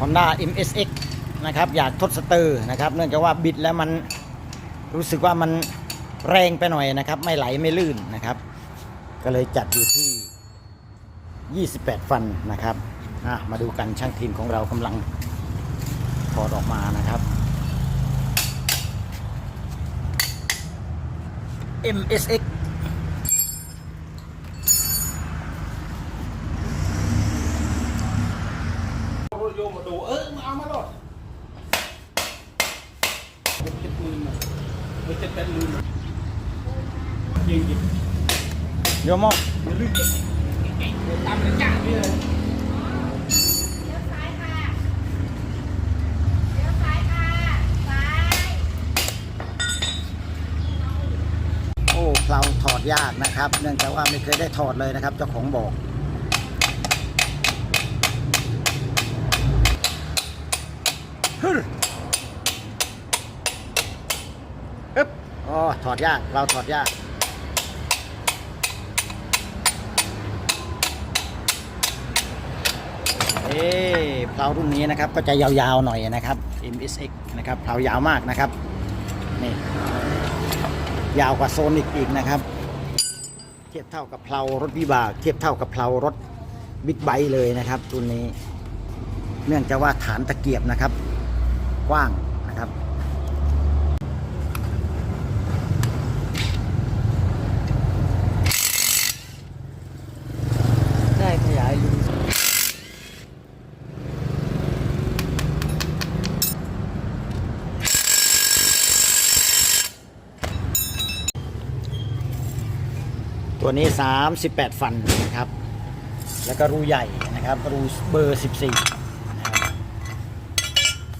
Honda MSX นะครับอยากทดสเตอร์นะครับเนื่องจากว่าบิดแล้วมันรู้สึกว่ามันแรงไปหน่อยนะครับ ไม่ไหลไม่ลื่นนะครับ ก็เลยจัดอยู่ที่ 28 ฟันนะครับมาดูกันช่างทีมของเรากำลังถอดออกมานะครับ MSX โยมมาดู เออมาเอามาโลดเจ็ดหมื่นนะไม่เจ็ดแปดหมื่นนะยิงยิงโยมออย่าลืมเก็บตามกระจ่างนี่เลยเลี้ยวซ้ายค่ะเลี้ยวซ้ายค่ะซ้ายโอ้เราถอดยากนะครับ เนื่องจากว่าไม่เคยได้ถอดเลยนะครับ เจ้าของบอก ฮึอึ๊บอ๋อถอดยาก เราถอดยาก เอ๊เพลารุ่นนี้นะครับ ก็จะยาวๆหน่อยนะครับ MSX นะครับเพลายาวมากนะครับ นี่ ยาวกว่าโซนิกอีกนะครับ เทียบเท่ากับเพลารถวิบาก เทียบเท่ากับเพลารถบิ๊กไบค์เลยนะครับ รุ่นนี้ เนื่องจากว่าฐานตะเกียบนะครับ กว้างนะครับ ได้ขยายรูตัวนี้ 38 ฟันนะครับ แล้วก็รูใหญ่นะครับ รูเบอร์ 14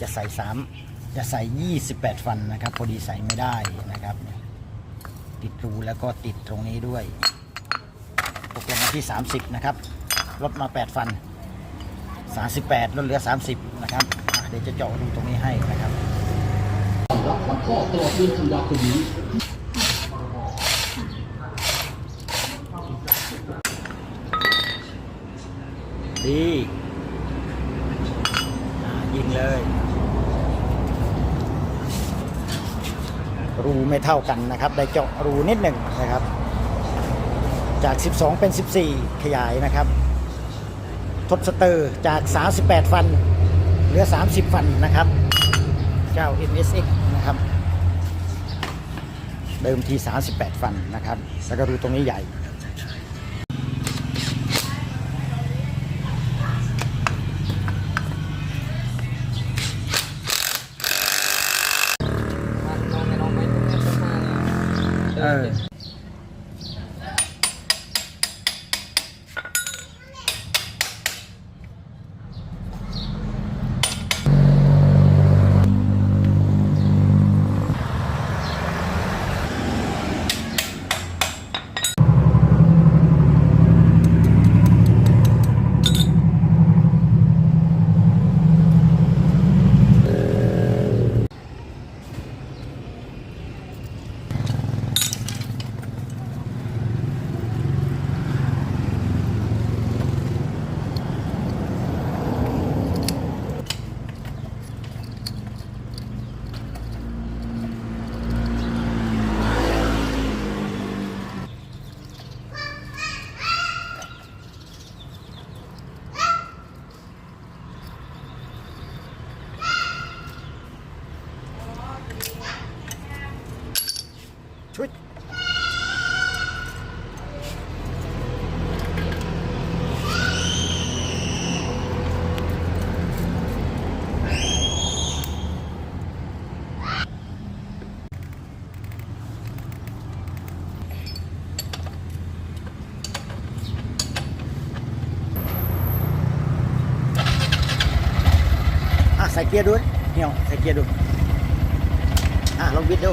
จะใส่3จะใส่ 28 ฟันนะครับ พอดีใส่ไม่ได้นะครับ ติดรูแล้วก็ติดตรงนี้ด้วยตกลงมาที่ 30 นะครับ ลดมา 8 ฟัน 38 ลดเหลือ 30 นะครับเดี๋ยวจะเจาะรูตรงนี้ให้นะครับดีอ่ายิง เลย รูไม่เท่ากันนะครับ ได้เจาะรูนิดหนึ่งนะครับ จาก 12 เป็น 14 ขยายนะครับ ทดสเตอร์จาก 38 ฟัน เหลือ 30 ฟันนะครับเจ้า MSX นะครับเดิมที 38 ฟันนะครับ แล้วก็รูตรงนี้ใหญ่ เใส่เกียร์ดูเหี่ยวใส่เกียร์ดูอะลองบิดดู